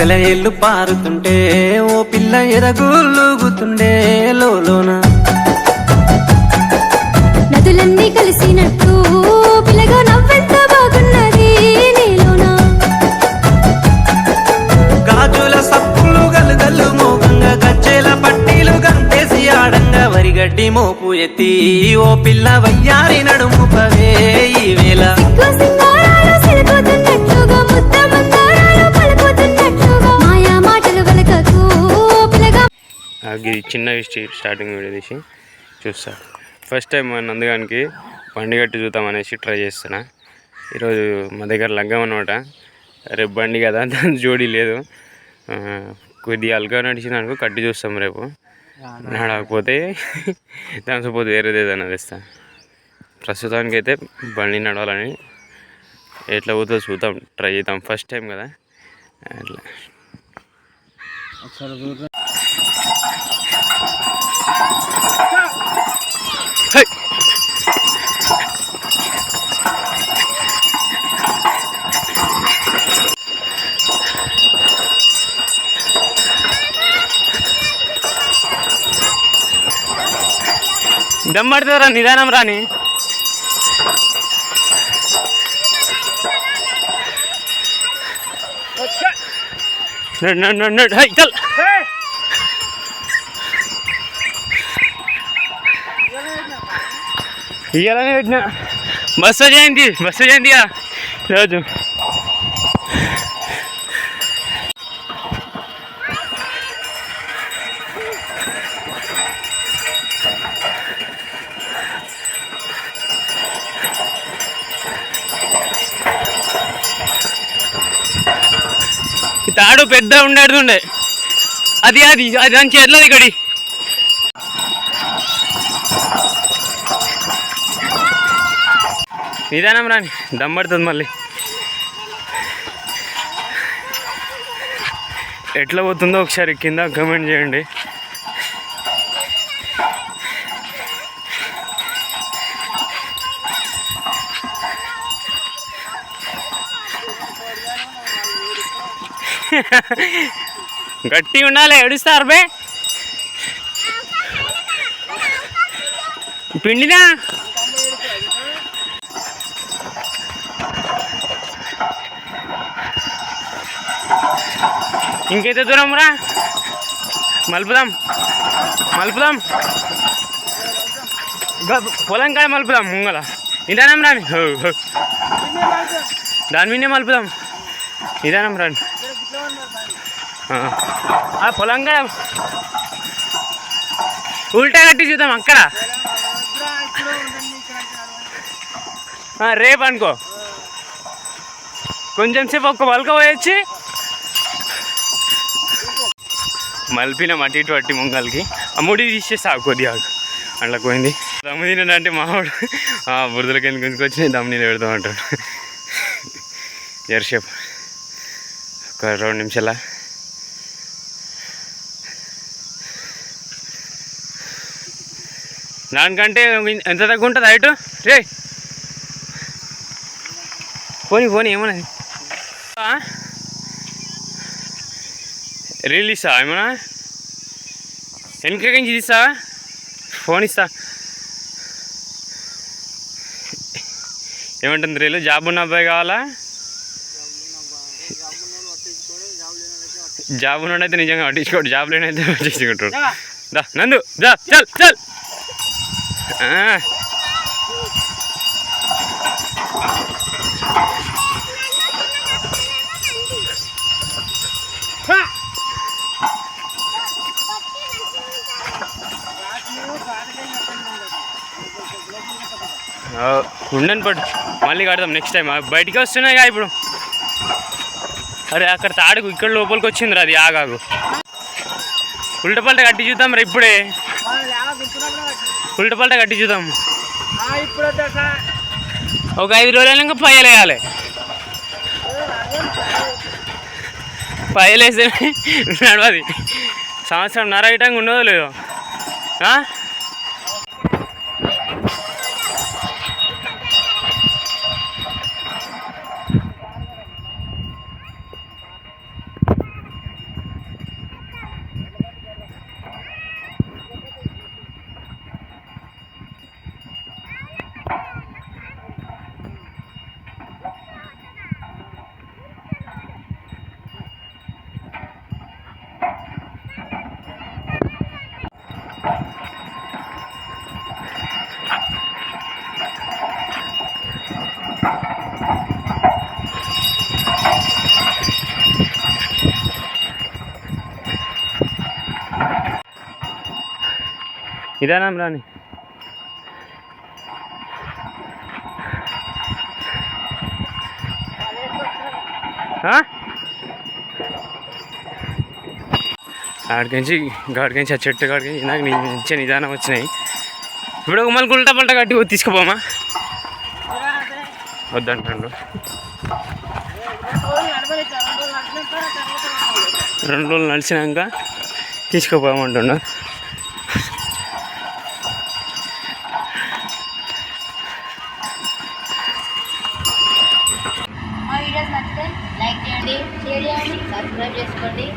సెలయేళ్ళు పారుతుంటే ఓ పిల్ల ఎదగులుగుతుండే లోలోన. నదులన్నీ కలిసినట్టు పిల్లగా నవ్వెంత బాగున్నది నీలోనా. గాజుల సప్పులు గలుగల్లు మోగంగా గజ్జెల పట్టీలు గంతేసి ఆడంగా వరిగడ్డి మోపు ఎత్తి ఓ పిల్ల వయ్యారి నడుము పవే ఈ వేళ. ఆ గి- చిన్న స్టార్టింగ్ వీడియో తీసి చూస్తా. ఫస్ట్ టైం మా నందుగానికి బండి కట్టి చూద్దాం అనేసి ట్రై చేస్తున్నా. ఈరోజు మా దగ్గర లగ్గం అనమాట రేపు బండి కదా దాని జోడీ లేదు. కొద్దిగా అల్గా నడిచింది అనుకో కట్టి చూస్తాం రేపు. నడకపోతే దాని పోతే వేరేది ఏదైనా తెస్తా. ప్రస్తుతానికి అయితే బండి నడవాలని ఎట్లా పోతుందో చూద్దాం ట్రై చేద్దాం. ఫస్ట్ టైం కదా. అట్లా. హై! దమ్మడుతుందిరా నిదానం రాని నడు నడు నడు నడు హై చల్ ఇయ్యాలనే పెట్టిన. మస్తు జయంతి మస్తు జయంతి రోజు. ఈ తాడు పెద్ద ఉండేటుండే అది అది అది దాని చేతిలో ఇక్కడి. నిదానం రాని దమ్మడుతుంది మళ్ళీ. ఎట్లా పోతుందో ఒకసారి కింద కమెంట్ చేయండి. గట్టి ఉండాలి ఏడుస్తారు బే. పిండినా? ఇంకైతే దూరం రా. మలుపుదాం. మలుపుదాం. పొలం కాడ మలుపుదాం ముంగల. నిదానం రాని. హో, హో. దాని మీదే మలుపుదాం. నిదానం రాని. ఆ. పొలం కాడ ఉల్టా కట్టి చూద్దాం అక్కడ. రేపు అనుకో. కొంచెం సేపు ఒక్క పలక పోయొచ్చి మలిపిన అటు ఇటు అట్టి ముంగల్కి. ఆ ముడి తీసేస్తా కొద్దిగా అట్లా పోయింది. దమ్ము అంటే మావాడు ఆ కింద ఎందుకు ఎందుకు వచ్చినాయి దమ్ము నీళ్ళు పెడతాం అంటాడు. ఎర్షేప్ ఒక రెండు నిమిషాల? దానికంటే ఎంత తగ్గు ఉంటుంది హైట్? రే పోనీ పోనీ ఏమన్నది? రీల్ ఇస్తా ఏమన్నా వెనక నుంచి తీస్తా ఫోన్ ఇస్తా ఏమంటుంది రీలు? జాబ్ ఉన్న అబ్బాయి కావాలా? జాబ్ ఉన్నోడైతే నిజంగా పట్టించుకోడు. జాబ్ లేనైతే పట్టించుకుంటాడు దా. నందు దా చల్ చల్. ఉండని పడు పట్టు. మళ్ళీ కడదాం నెక్స్ట్ టైం బయటికి వస్తున్నాయిగా ఇప్పుడు. అరే అక్కడ తాడుకు ఇక్కడ లోపలికి వచ్చింది అది ఆగాగు. ఉల్టపల్ట కట్టి చూద్దాం రా ఇప్పుడే. ఉల్టపల్ట కట్టి చూద్దాం. ఒక ఐదు రోజులు ఇంకా పయ్యలు వేయాలి. పయ్యలు వేస్తే నడవది. సంవత్సరం నర ఇటంగా ఉండదో లేదో నిదానం రాని. ఆడికించి గాడికించి ఆ చెట్టు గాడికించి నాకు మంచి మంచిగా నిదానం వచ్చినాయి. ఇప్పుడు మళ్ళీ ఉల్టా పల్టా కట్టి తీసుకుపోమా? వద్దంటాడు రెండు రోజులు నడిచినాక తీసుకుపోమంటున్నాను మా వీడియోస్